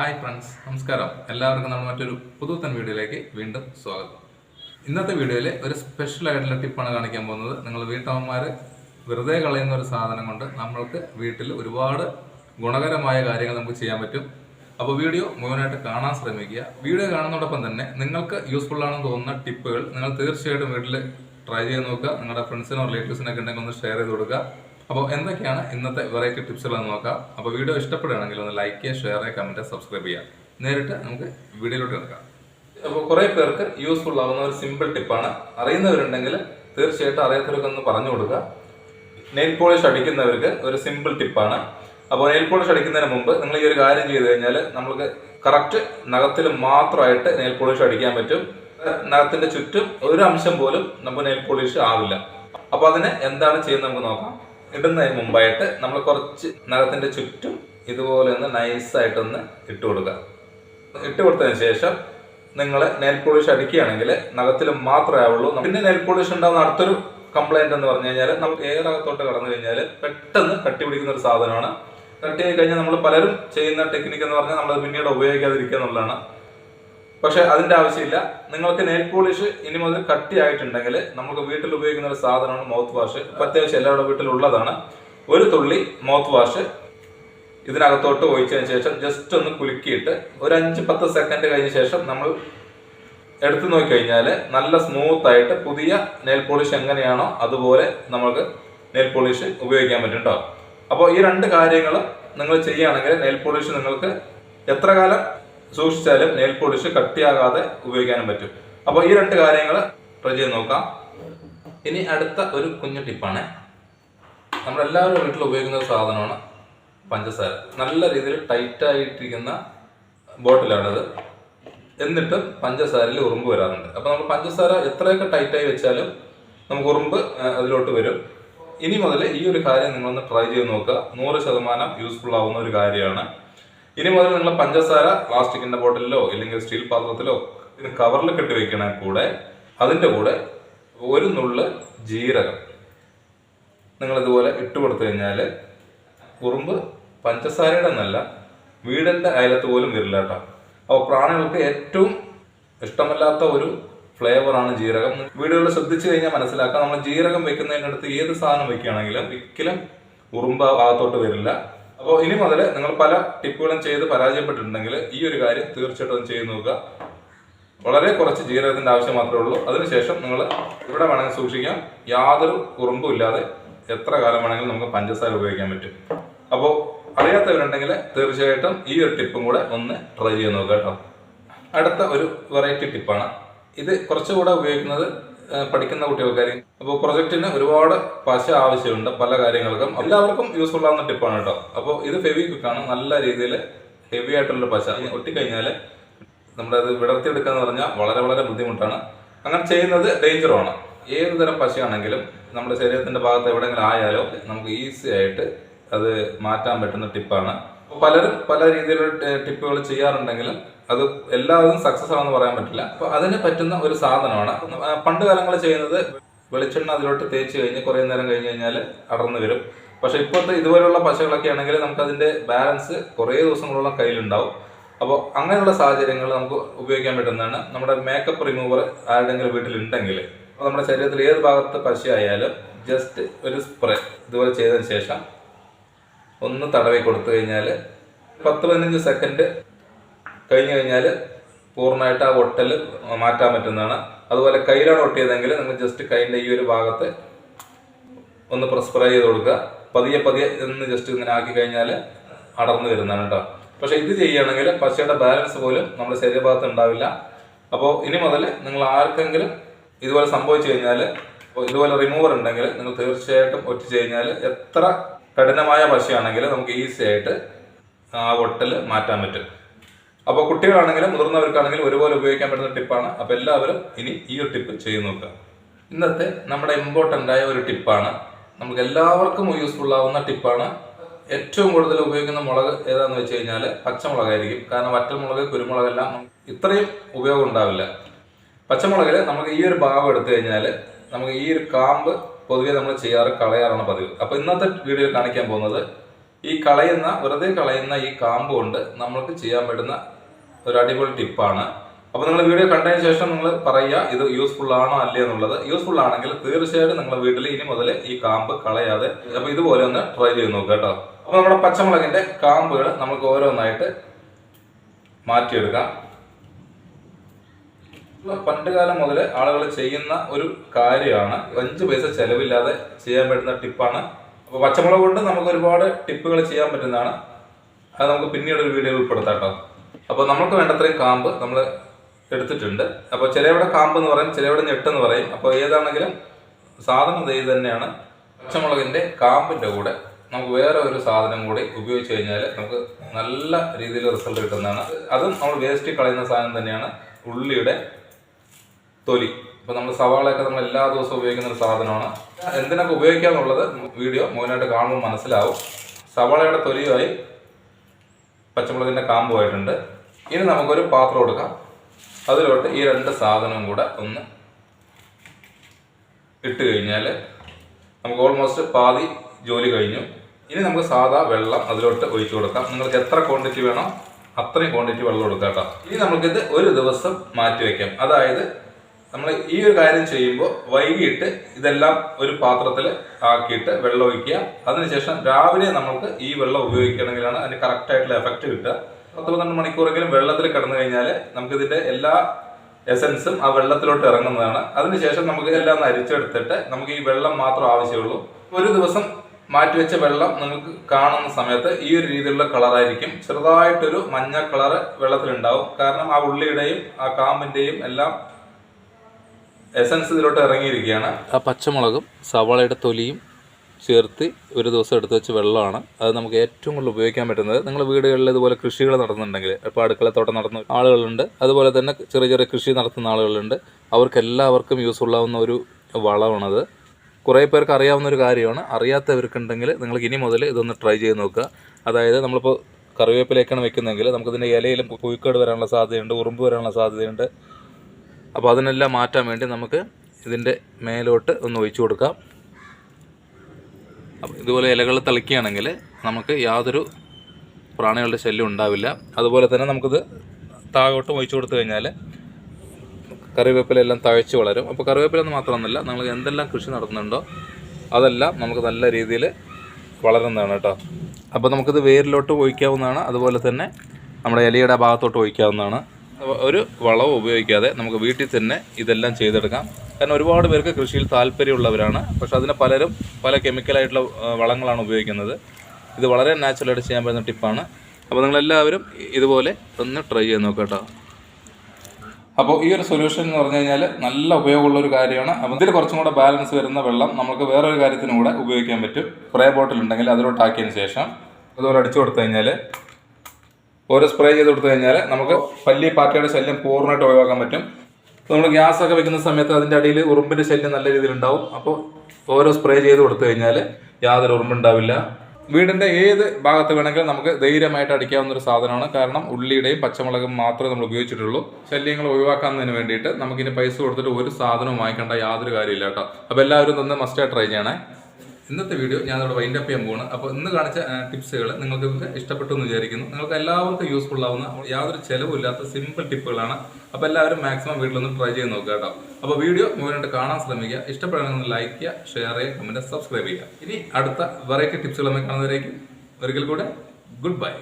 Hi friends നമസ്കാരം. എല്ലാവർക്കും നമ്മൾ മറ്റൊരു പുതുത്തൻ വീഡിയോയിലേക്ക് വീണ്ടും സ്വാഗതം. ഇന്നത്തെ വീഡിയോയിൽ ഒരു സ്പെഷ്യൽ ആയിട്ടുള്ള ടിപ്പാണ് കാണിക്കാൻ പോകുന്നത്. നിങ്ങൾ വീട്ടമ്മമാർ വെറുതെ കളയുന്ന ഒരു സാധനം കൊണ്ട് നമ്മൾക്ക് വീട്ടിൽ ഒരുപാട് ഗുണകരമായ കാര്യങ്ങൾ നമുക്ക് ചെയ്യാൻ പറ്റും. അപ്പോൾ വീഡിയോ മുഴുവനായിട്ട് കാണാൻ ശ്രമിക്കുക. വീഡിയോ കാണുന്നതോടൊപ്പം തന്നെ നിങ്ങൾക്ക് യൂസ്ഫുൾ ആണെന്ന് തോന്നുന്ന ടിപ്പുകൾ നിങ്ങൾ തീർച്ചയായിട്ടും വീട്ടിൽ ട്രൈ ചെയ്ത് നോക്കുക. നിങ്ങളുടെ ഫ്രണ്ട്സിനോ റിലേറ്റീവ്സിനൊക്കെ ഉണ്ടെങ്കിൽ ഒന്ന് ഷെയർ ചെയ്ത് കൊടുക്കുക. അപ്പോൾ എന്തൊക്കെയാണ് ഇന്നത്തെ വെറൈറ്റി ടിപ്സുകൾ എന്ന് നോക്കാം. അപ്പോൾ വീഡിയോ ഇഷ്ടപ്പെടുകയാണെങ്കിൽ ഒന്ന് ലൈക്ക് ചെയ്യുക ഷെയർ ചെയ്യുക കമന്റ് സബ്സ്ക്രൈബ് ചെയ്യുക. നേരിട്ട് നമുക്ക് വീഡിയോയിലോട്ട് കിടക്കാം. അപ്പോൾ കുറേ പേർക്ക് യൂസ്ഫുൾ ആവുന്ന ഒരു സിമ്പിൾ ടിപ്പാണ് അറിയുന്നവരുണ്ടെങ്കിൽ തീർച്ചയായിട്ടും അറിയാത്തവർക്ക് ഒന്ന് പറഞ്ഞു കൊടുക്കുക. നെയിൽ പോളിഷ് അടിക്കുന്നവർക്ക് ഒരു സിമ്പിൾ ടിപ്പാണ് അപ്പോൾ നെയിൽ പോളിഷ് അടിക്കുന്നതിന് മുമ്പ് നിങ്ങൾ ഈ ഒരു കാര്യം ചെയ്തു കഴിഞ്ഞാൽ നമുക്ക് കറക്റ്റ് നഖത്തിൽ മാത്രമായിട്ട് നെയിൽ പോളിഷ് അടിക്കാൻ പറ്റും. നഖത്തിന്റെ ചുറ്റും ഒരു അംശം പോലും നമുക്ക് നെയിൽ പോളിഷ് ആവില്ല. അപ്പോൾ അതിന് എന്താണ് ചെയ്യുന്നത് നമുക്ക് നോക്കാം. ഇടുന്നതിന് മുമ്പായിട്ട് നമ്മൾ കുറച്ച് നഖത്തിന്റെ ചുറ്റും ഇതുപോലെ ഒന്ന് നൈസായിട്ടൊന്ന് ഇട്ട് കൊടുക്കുക. ഇട്ട് കൊടുത്തതിന് ശേഷം നിങ്ങൾ നെയിൽ പോളിഷ് അടിക്കുകയാണെങ്കിൽ നഖത്തിൽ മാത്രമേ ആവുള്ളൂ. പിന്നെ നെയിൽ പോളിഷ് ഉണ്ടാകുന്ന അടുത്തൊരു കംപ്ലൈന്റ് എന്ന് പറഞ്ഞു കഴിഞ്ഞാൽ നമുക്ക് എയർ അകത്തോട്ട് കടന്നു കഴിഞ്ഞാൽ പെട്ടെന്ന് കട്ടി പിടിക്കുന്ന ഒരു സാധനമാണ്. കട്ടി ആയി കഴിഞ്ഞാൽ നമ്മൾ പലരും ചെയ്യുന്ന ടെക്നിക്ക് എന്ന് പറഞ്ഞാൽ നമ്മൾ പിന്നീട് ഉപയോഗിക്കാതിരിക്കുക എന്നുള്ളതാണ്. പക്ഷെ അതിന്റെ ആവശ്യമില്ല. നിങ്ങൾക്ക് നെയിൽ പോളിഷ് ഇനി മുതൽ കട്ടിയായിട്ടുണ്ടെങ്കിൽ നമുക്ക് വീട്ടിൽ ഉപയോഗിക്കുന്ന ഒരു സാധനമാണ് മൗത്ത് വാഷ് അത്യാവശ്യം എല്ലാവരുടെ വീട്ടിൽ ഉള്ളതാണ് ഒരു തുള്ളി മൗത്ത് വാഷ് ഇതിനകത്തോട്ട് ഒഴിച്ചതിന് ശേഷം ജസ്റ്റ് ഒന്ന് കുലുക്കിയിട്ട് ഒരു അഞ്ച് പത്ത് സെക്കൻഡ് കഴിഞ്ഞ ശേഷം നമ്മൾ എടുത്തു നോക്കിക്കഴിഞ്ഞാൽ നല്ല സ്മൂത്ത് ആയിട്ട് പുതിയ നെയിൽ പോളിഷ് എങ്ങനെയാണോ അതുപോലെ നമുക്ക് നെയിൽ പോളിഷ് ഉപയോഗിക്കാൻ പറ്റും കേട്ടോ അപ്പോൾ ഈ രണ്ട് കാര്യങ്ങൾ നിങ്ങൾ ചെയ്യുകയാണെങ്കിൽ നെയിൽ പോളിഷ് നിങ്ങൾക്ക് എത്ര കാലം സൂക്ഷിച്ചാലും നെയിൽ പോളിഷ് കട്ടിയാകാതെ ഉപയോഗിക്കാനും പറ്റും. അപ്പോൾ ഈ രണ്ട് കാര്യങ്ങൾ ട്രൈ ചെയ്ത് നോക്കാം. ഇനി അടുത്ത ഒരു കുഞ്ഞു ടിപ്പാണ് നമ്മളെല്ലാവരും വീട്ടിൽ ഉപയോഗിക്കുന്ന ഒരു സാധനമാണ് പഞ്ചസാര. നല്ല രീതിയിൽ ടൈറ്റായിട്ടിരിക്കുന്ന ബോട്ടിലാണത് എന്നിട്ടും പഞ്ചസാരയിൽ ഉറുമ്പ് വരാറുണ്ട്. അപ്പോൾ നമ്മൾ പഞ്ചസാര എത്രയൊക്കെ ടൈറ്റായി വെച്ചാലും നമുക്ക് ഉറുമ്പ് അതിലോട്ട് വരും. ഇനി മുതൽ ഈ ഒരു കാര്യം നിങ്ങളൊന്ന് ട്രൈ ചെയ്ത് നോക്കുക. നൂറ് ശതമാനം യൂസ്ഫുൾ ആവുന്ന ഒരു കാര്യമാണ്. ഇനി മുതൽ നിങ്ങൾ പഞ്ചസാര പ്ലാസ്റ്റിക്കിന്റെ ബോട്ടിലോ ഇല്ലെങ്കിൽ സ്റ്റീൽ പാത്രത്തിലോ ഇതിന് കവറിൽ കെട്ടി വെക്കണ കൂടെ അതിന്റെ കൂടെ ഒരു നുള്ള് ജീരകം നിങ്ങൾ ഇതുപോലെ ഇട്ട് കൊടുത്തു കഴിഞ്ഞാൽ കുറുമ്പ് പഞ്ചസാരയുടെ നല്ല വീടിന്റെ അയലത്ത് പോലും വരില്ല കേട്ടോ. അപ്പോൾ പ്രാണികൾക്ക് ഏറ്റവും ഇഷ്ടമല്ലാത്ത ഒരു ഫ്ലേവറാണ് ജീരകം. വീടുകളിൽ ശ്രദ്ധിച്ചു കഴിഞ്ഞാൽ മനസ്സിലാക്കാം. നമ്മൾ ജീരകം വെക്കുന്നതിനടുത്ത് ഏത് സാധനം വെക്കുകയാണെങ്കിലും ഒരിക്കലും ഉറുമ്പ് ഭാഗത്തോട്ട് വരില്ല. അപ്പോൾ ഇനി മുതൽ നിങ്ങൾ പല ടിപ്പുകളും ചെയ്ത് പരാജയപ്പെട്ടിട്ടുണ്ടെങ്കിൽ ഈ ഒരു കാര്യം തീർച്ചയായിട്ടും ചെയ്തു നോക്കുക. വളരെ കുറച്ച് ജീരകത്തിന്റെ ആവശ്യം മാത്രമേ ഉള്ളൂ. അതിനുശേഷം നിങ്ങൾ ഇവിടെ വേണമെങ്കിൽ സൂക്ഷിക്കാം. യാതൊരു കുറുമ്പും ഇല്ലാതെ എത്ര കാലം വേണമെങ്കിലും നമുക്ക് പഞ്ചസാര ഉപയോഗിക്കാൻ പറ്റും. അപ്പോൾ അറിയാത്തവരുണ്ടെങ്കിൽ തീർച്ചയായിട്ടും ഈ ഒരു ടിപ്പും കൂടെ ഒന്ന് ട്രൈ ചെയ്ത് നോക്കുക കേട്ടോ. അടുത്ത ഒരു വെറൈറ്റി ടിപ്പാണ് ഇത് കുറച്ചുകൂടെ ഉപയോഗിക്കുന്നത് പഠിക്കുന്ന കുട്ടികൾക്കായിരിക്കും അപ്പോൾ പ്രൊജക്റ്റിന് ഒരുപാട് പശ ആവശ്യമുണ്ട് പല കാര്യങ്ങൾക്കും. എല്ലാവർക്കും യൂസ്ഫുൾ ആവുന്ന ടിപ്പാണ് കേട്ടോ അപ്പോൾ ഇത് ഹെവി ക്വിക്കാണ് നല്ല രീതിയിൽ ഹെവി ആയിട്ടുള്ള പശ. ഒട്ടിക്കഴിഞ്ഞാൽ നമ്മുടെ അത് വിടർത്തിയെടുക്കുക എന്ന് പറഞ്ഞാൽ വളരെ വളരെ ബുദ്ധിമുട്ടാണ്. അങ്ങനെ ചെയ്യുന്നത് ഡേഞ്ചറുമാണ് ഏത് തരം പശയാണെങ്കിലും നമ്മുടെ ശരീരത്തിന്റെ ഭാഗത്ത് എവിടെയെങ്കിലും ആയാലോ നമുക്ക് ഈസി ആയിട്ട് അത് മാറ്റാൻ പറ്റുന്ന ടിപ്പാണ് പലരും പല രീതിയിലുള്ള ടിപ്പുകൾ ചെയ്യാറുണ്ടെങ്കിലും അത് എല്ലാവരും സക്സസ് ആണെന്ന് പറയാൻ പറ്റില്ല. അപ്പൊ അതിന് പറ്റുന്ന ഒരു സാധനമാണ്. പണ്ട് കാലങ്ങളിൽ ചെയ്യുന്നത് വെളിച്ചെണ്ണ അതിലോട്ട് തേച്ച് കഴിഞ്ഞ് കുറേ നേരം കഴിഞ്ഞ് കഴിഞ്ഞാൽ അടർന്നു വരും. പക്ഷെ ഇപ്പോഴത്തെ ഇതുപോലുള്ള പശകളൊക്കെ ആണെങ്കിൽ നമുക്ക് അതിന്റെ ബാലൻസ് കുറേ ദിവസങ്ങളോളം കയ്യിലുണ്ടാവും. അപ്പോൾ അങ്ങനെയുള്ള സാഹചര്യങ്ങൾ നമുക്ക് ഉപയോഗിക്കാൻ പറ്റുന്നതാണ്. നമ്മുടെ മേക്കപ്പ് റിമൂവർ ആരുടെങ്കിലും വീട്ടിലുണ്ടെങ്കിൽ അപ്പോൾ നമ്മുടെ ശരീരത്തിൽ ഏത് ഭാഗത്ത് പശയായാലും ജസ്റ്റ് ഒരു സ്പ്രേ ഇതുപോലെ ചെയ്തതിന് ശേഷം ഒന്ന് തടവി കൊടുത്തു കഴിഞ്ഞാൽ പത്ത് പതിനഞ്ച് സെക്കൻഡ് കഴിഞ്ഞു കഴിഞ്ഞാൽ പൂർണമായിട്ട് ആ ഒട്ടൽ മാറ്റാൻ പറ്റുന്നതാണ്. അതുപോലെ കയ്യിലാണ് ഒട്ടിയതെങ്കിൽ നിങ്ങൾ ജസ്റ്റ് കൈന്റെ ഈ ഒരു ഭാഗത്ത് ഒന്ന് പ്രസ്പ്രൈ ചെയ്ത് കൊടുക്കുക. പതിയെ പതിയെ എന്ന് ജസ്റ്റ് ഇങ്ങനെ ആക്കി കഴിഞ്ഞാൽ അടർന്നു വരുന്നതാണ് കേട്ടോ പക്ഷെ ഇത് ചെയ്യുകയാണെങ്കിൽ പശയുടെ ബാലൻസ് പോലും നമ്മുടെ ശരീരഭാഗത്ത് ഉണ്ടാവില്ല. അപ്പോൾ ഇനി മുതൽ നിങ്ങൾ ആർക്കെങ്കിലും ഇതുപോലെ സംഭവിച്ചു കഴിഞ്ഞാൽ ഇതുപോലെ റിമൂവർ ഉണ്ടെങ്കിൽ നിങ്ങൾ തീർച്ചയായിട്ടും ഒറ്റ കഴിഞ്ഞാൽ എത്ര കഠിനമായ പശയാണെങ്കിലും നമുക്ക് ഈസി ആയിട്ട് ആ ഒട്ടൽ മാറ്റാൻ പറ്റും. അപ്പോൾ കുട്ടികളാണെങ്കിലും മുതിർന്നവർക്കാണെങ്കിലും ഒരുപോലെ ഉപയോഗിക്കാൻ പറ്റുന്ന ടിപ്പാണ്. അപ്പോൾ എല്ലാവരും ഇനി ഈ ഒരു ടിപ്പ് ചെയ്ത് നോക്കുക. ഇന്നത്തെ നമ്മുടെ ഇമ്പോർട്ടന്റ് ആയ ഒരു ടിപ്പാണ്. നമുക്ക് എല്ലാവർക്കും യൂസ്ഫുൾ ആവുന്ന ടിപ്പാണ്. ഏറ്റവും കൂടുതൽ ഉപയോഗിക്കുന്ന മുളക് ഏതാന്ന് വെച്ച് കഴിഞ്ഞാൽ പച്ചമുളകായിരിക്കും. കാരണം വറ്റൽമുളക് കുരുമുളകെല്ലാം ഇത്രയും ഉപയോഗം ഉണ്ടാവില്ല. പച്ചമുളകിൽ നമുക്ക് ഈ ഒരു ഭാഗം എടുത്തു കഴിഞ്ഞാൽ നമുക്ക് ഈ ഒരു കാമ്പ് പൊതുവെ നമ്മൾ ചെയ്യാറ് കളയാറാണ് പതിവ്. അപ്പോൾ ഇന്നത്തെ വീഡിയോ കാണിക്കാൻ പോകുന്നത് ഈ കളയുന്ന വെറുതെ കളയുന്ന ഈ കാമ്പ് കൊണ്ട് നമ്മൾക്ക് ചെയ്യാൻ പറ്റുന്ന ഒരു അടിപൊളി ടിപ്പാണ്. അപ്പോൾ നിങ്ങൾ വീഡിയോ കണ്ടതിന് ശേഷം നിങ്ങൾ പറയുക ഇത് യൂസ്ഫുൾ ആണോ അല്ലേ എന്നുള്ളത്. യൂസ്ഫുൾ ആണെങ്കിൽ തീർച്ചയായിട്ടും നിങ്ങൾ വീട്ടിൽ ഇനി മുതൽ ഈ കാമ്പ് കളയാതെ അപ്പോൾ ഇതുപോലെ ഒന്ന് ട്രൈ ചെയ്ത് നോക്കുക കേട്ടോ. അപ്പോൾ നമ്മുടെ പച്ചമുളകിന്റെ കാമ്പുകൾ നമുക്ക് ഓരോന്നായിട്ട് മാറ്റിയെടുക്കാം. പണ്ട് കാലം മുതൽ ആളുകൾ ചെയ്യുന്ന ഒരു കാര്യമാണ് അഞ്ച് പൈസ ചെലവില്ലാതെ ചെയ്യാൻ പറ്റുന്ന ടിപ്പാണ്. അപ്പോൾ പച്ചമുളക് കൊണ്ട് നമുക്ക് ഒരുപാട് ടിപ്പുകൾ ചെയ്യാൻ പറ്റുന്നതാണ്. അത് നമുക്ക് പിന്നീട് ഒരു വീഡിയോ ഉൾപ്പെടുത്താം കേട്ടോ. അപ്പോൾ നമുക്ക് വേണ്ടത്രയും കാമ്പ് നമ്മൾ എടുത്തിട്ടുണ്ട്. അപ്പോൾ ചിലവിടെ കാമ്പ് എന്ന് പറയും ചിലവിടെ ഞെട്ടെന്ന് പറയും. അപ്പോൾ ഏതാണെങ്കിലും സാധനം ഇത് തന്നെയാണ്. പച്ചമുളകിന്റെ കാമ്പിന്റെ കൂടെ നമുക്ക് വേറെ ഒരു സാധനം കൂടി ഉപയോഗിച്ച് കഴിഞ്ഞാൽ നമുക്ക് നല്ല രീതിയിൽ റിസൾട്ട് കിട്ടുന്നതാണ്. അതും നമ്മൾ വേസ്റ്റ് കളയുന്ന സാധനം തന്നെയാണ് ഉള്ളിയുടെ തൊലി. അപ്പോൾ നമ്മൾ സവാളയൊക്കെ നമ്മൾ എല്ലാ ദിവസവും ഉപയോഗിക്കുന്ന ഒരു സാധനമാണ്. എന്തിനൊക്കെ ഉപയോഗിക്കാന്നുള്ളത് വീഡിയോ മുഴുവനായിട്ട് കാണുമ്പോൾ മനസ്സിലാവും. സവാളയുടെ തൊലിയുമായി കാമ്പ് ആയിട്ടുണ്ട്. ഇനി നമുക്കൊരു പാത്രം എടുക്കാം. അതിലോട്ട് ഈ രണ്ട് സാധനവും കൂടെ ഒന്ന് ഇട്ട് കഴിഞ്ഞാൽ നമുക്ക് ഓൾമോസ്റ്റ് പാതി ജോലി കഴിഞ്ഞു. ഇനി നമുക്ക് സാധാ വെള്ളം അതിലോട്ട് ഒഴിച്ചു കൊടുക്കാം. നിങ്ങൾക്ക് എത്ര ക്വാണ്ടിറ്റി വേണം അത്രയും ക്വാണ്ടിറ്റി വെള്ളം കൊടുക്കാം കേട്ടോ. ഇനി നമുക്കിത് ഒരു ദിവസം മാറ്റി വയ്ക്കാം അതായത് നമ്മൾ ഈ ഒരു കാര്യം ചെയ്യുമ്പോൾ വൈകിട്ട് ഇതെല്ലാം ഒരു പാത്രത്തിൽ ആക്കിയിട്ട് വെള്ളം ഒഴിക്കുക. അതിനുശേഷം രാവിലെ നമുക്ക് ഈ വെള്ളം ഉപയോഗിക്കണമെങ്കിലാണ് അതിന് കറക്റ്റായിട്ടുള്ള എഫക്റ്റ് കിട്ടുക. പത്ത് പന്ത്രണ്ട് മണിക്കൂറെങ്കിലും വെള്ളത്തിൽ കിടന്നു കഴിഞ്ഞാൽ നമുക്കിതിന്റെ എല്ലാ എസൻസും ആ വെള്ളത്തിലോട്ട് ഇറങ്ങുന്നതാണ്. അതിനുശേഷം നമുക്ക് എല്ലാം അരിച്ചെടുത്തിട്ട് നമുക്ക് ഈ വെള്ളം മാത്രം ആവശ്യമുള്ളൂ. ഒരു ദിവസം മാറ്റിവെച്ച വെള്ളം നിങ്ങൾക്ക് കാണുന്ന സമയത്ത് ഈ ഒരു രീതിയിലുള്ള കളറായിരിക്കും ചെറുതായിട്ടൊരു മഞ്ഞ കളർ വെള്ളത്തിലുണ്ടാവും. കാരണം ആ ഉള്ളിയുടെയും ആ കാമ്പിന്റെയും എല്ലാം എസൻസ് ഇതിലോട്ട് ഇറങ്ങിയിരിക്കുകയാണ്. ആ പച്ചമുളകും സവാളയുടെ തൊലിയും ചേർത്ത് ഒരു ദിവസം എടുത്തു വെച്ച വെള്ളമാണ്. അത് നമുക്ക് ഏറ്റവും കൂടുതൽ ഉപയോഗിക്കാൻ പറ്റുന്നത്. നിങ്ങൾ വീടുകളിൽ ഇതുപോലെ കൃഷികൾ നടത്തുന്നുണ്ടെങ്കിൽ ഇപ്പോൾ അടുക്കളത്തോട്ടം നടത്തുന്ന ആളുകളുണ്ട്. അതുപോലെ തന്നെ ചെറിയ ചെറിയ കൃഷി നടത്തുന്ന ആളുകളുണ്ട്. അവർക്ക് എല്ലാവർക്കും യൂസ്ഫുൾ ആവുന്ന ഒരു വളമാണത്. കുറേ പേർക്ക് അറിയാവുന്ന ഒരു കാര്യമാണ്. അറിയാത്തവർക്കുണ്ടെങ്കിൽ നിങ്ങൾക്ക് ഇനി മുതൽ ഇതൊന്ന് ട്രൈ ചെയ്ത് നോക്കുക. അതായത് നമ്മളിപ്പോൾ കറിവേപ്പിലേക്കാണ് വെക്കുന്നതെങ്കിൽ നമുക്കിതിന്റെ ഇലയിലും പുഴുക്കേട് വരാനുള്ള സാധ്യതയുണ്ട് ഉറുമ്പ് വരാനുള്ള സാധ്യതയുണ്ട്. അപ്പോൾ അതിനെല്ലാം മാറ്റാൻ വേണ്ടി നമുക്ക് ഇതിന്റെ മേലോട്ട് ഒന്ന് ഒഴിച്ചു കൊടുക്കാം. അപ്പോൾ ഇതുപോലെ ഇലകൾ തളിക്കുകയാണെങ്കിൽ നമുക്ക് യാതൊരു പ്രാണികളുടെ ശല്യം ഉണ്ടാവില്ല. അതുപോലെ തന്നെ നമുക്കിത് താഴോട്ട് ഒഴിച്ചു കൊടുത്തു കഴിഞ്ഞാൽ കറിവേപ്പിലെല്ലാം തഴച്ച് വളരും. അപ്പോൾ കറിവേപ്പിലൊന്നും മാത്രമൊന്നുമില്ല നമ്മൾ എന്തെല്ലാം കൃഷി നടത്തുന്നുണ്ടോ അതെല്ലാം നമുക്ക് നല്ല രീതിയിൽ വളരുന്നതാണ് കേട്ടോ. അപ്പോൾ നമുക്കിത് വേരിലോട്ട് ഒഴിക്കാവുന്നതാണ്. അതുപോലെ തന്നെ നമ്മുടെ ഇലയുടെ ഭാഗത്തോട്ട് ഒഴിക്കാവുന്നതാണ്. ഒരു വളവും ഉപയോഗിക്കാതെ നമുക്ക് വീട്ടിൽ തന്നെ ഇതെല്ലാം ചെയ്തെടുക്കാം. കാരണം ഒരുപാട് പേർക്ക് കൃഷിയിൽ താല്പര്യമുള്ളവരാണ്. പക്ഷെ അതിന് പലരും പല കെമിക്കലായിട്ടുള്ള വളങ്ങളാണ് ഉപയോഗിക്കുന്നത്. ഇത് വളരെ നാച്ചുറലായിട്ട് ചെയ്യാൻ പറ്റുന്ന ടിപ്പാണ് അപ്പോൾ നിങ്ങളെല്ലാവരും ഇതുപോലെ ഒന്ന് ട്രൈ ചെയ്ത് നോക്കാം കേട്ടോ. അപ്പോൾ ഈ ഒരു സൊല്യൂഷൻ എന്ന് പറഞ്ഞു കഴിഞ്ഞാൽ നല്ല ഉപയോഗമുള്ള ഒരു കാര്യമാണ്. അപ്പോൾ ഇതിൽ കുറച്ചും കൂടെ ബാലൻസ് വരുന്ന വെള്ളം നമുക്ക് വേറൊരു കാര്യത്തിനും കൂടെ ഉപയോഗിക്കാൻ പറ്റും. സ്പ്രേ ബോട്ടിൽ ഉണ്ടെങ്കിൽ അതിലോട്ടാക്കിയതിന് ശേഷം അതുപോലെ അടിച്ചു കൊടുത്തു കഴിഞ്ഞാൽ ഓരോ സ്പ്രേ ചെയ്ത് കൊടുത്തു കഴിഞ്ഞാൽ നമുക്ക് പല്ലി പാറ്റയുടെ ശല്യം പൂർണമായിട്ട് ഒഴിവാക്കാൻ പറ്റും. നമ്മൾ ഗ്യാസ് ഒക്കെ വെക്കുന്ന സമയത്ത് അതിന്റെ അടിയിൽ ഉറുമ്പിന്റെ ശല്യം നല്ല രീതിയിൽ ഉണ്ടാവും. അപ്പോൾ ഓരോ സ്പ്രേ ചെയ്ത് കൊടുത്തു കഴിഞ്ഞാൽ യാതൊരു ഉറുമ്പുണ്ടാവില്ല വീടിന്റെ ഏത് ഭാഗത്ത് വേണമെങ്കിലും നമുക്ക് ധൈര്യമായിട്ട് അടിക്കാവുന്ന ഒരു സാധനമാണ്. കാരണം ഉള്ളിയുടെയും പച്ചമുളകും മാത്രമേ നമ്മൾ ഉപയോഗിച്ചിട്ടുള്ളൂ. ശല്യങ്ങൾ ഒഴിവാക്കുന്നതിന് വേണ്ടിയിട്ട് നമുക്കിനി പൈസ കൊടുത്തിട്ട് ഒരു സാധനവും വാങ്ങിക്കേണ്ട യാതൊരു കാര്യമില്ല കേട്ടോ. അപ്പോൾ എല്ലാവരും തന്നെ മസ്റ്റായി ട്രൈ ചെയ്യണേ. ഇന്നത്തെ വീഡിയോ ഞാൻ അവിടെ വൈൻഡ് അപ്പ് ചെയ്യാൻ പോവാണ്. അപ്പോൾ ഇന്ന് കാണിച്ച ടിപ്സുകൾ നിങ്ങൾക്ക് ഇഷ്ടപ്പെട്ടു എന്ന് വിചാരിക്കുന്നു. നിങ്ങൾക്ക് എല്ലാവർക്കും യൂസ്ഫുൾ ആവുന്ന യാതൊരു ചിലവില്ലാത്ത സിമ്പിൾ ടിപ്പുകളാണ് അപ്പോൾ എല്ലാവരും മാക്സിമം വീട്ടിലൊന്ന് ട്രൈ ചെയ്ത് നോക്കുക കേട്ടോ. അപ്പോൾ വീഡിയോ മുഴുവനായിട്ട് കാണാൻ ശ്രമിക്കുക. ഇഷ്ടപ്പെടുകയാണെങ്കിൽ ലൈക്ക് ചെയ്യുക ഷെയർ ചെയ്യുക കമന്റ് സബ്സ്ക്രൈബ് ചെയ്യുക. ഇനി അടുത്ത വെറൈറ്റി ടിപ്സുകൾ നമ്മൾ കാണുന്നവരേക്കും ഒരിക്കൽ കൂടെ ഗുഡ് ബൈ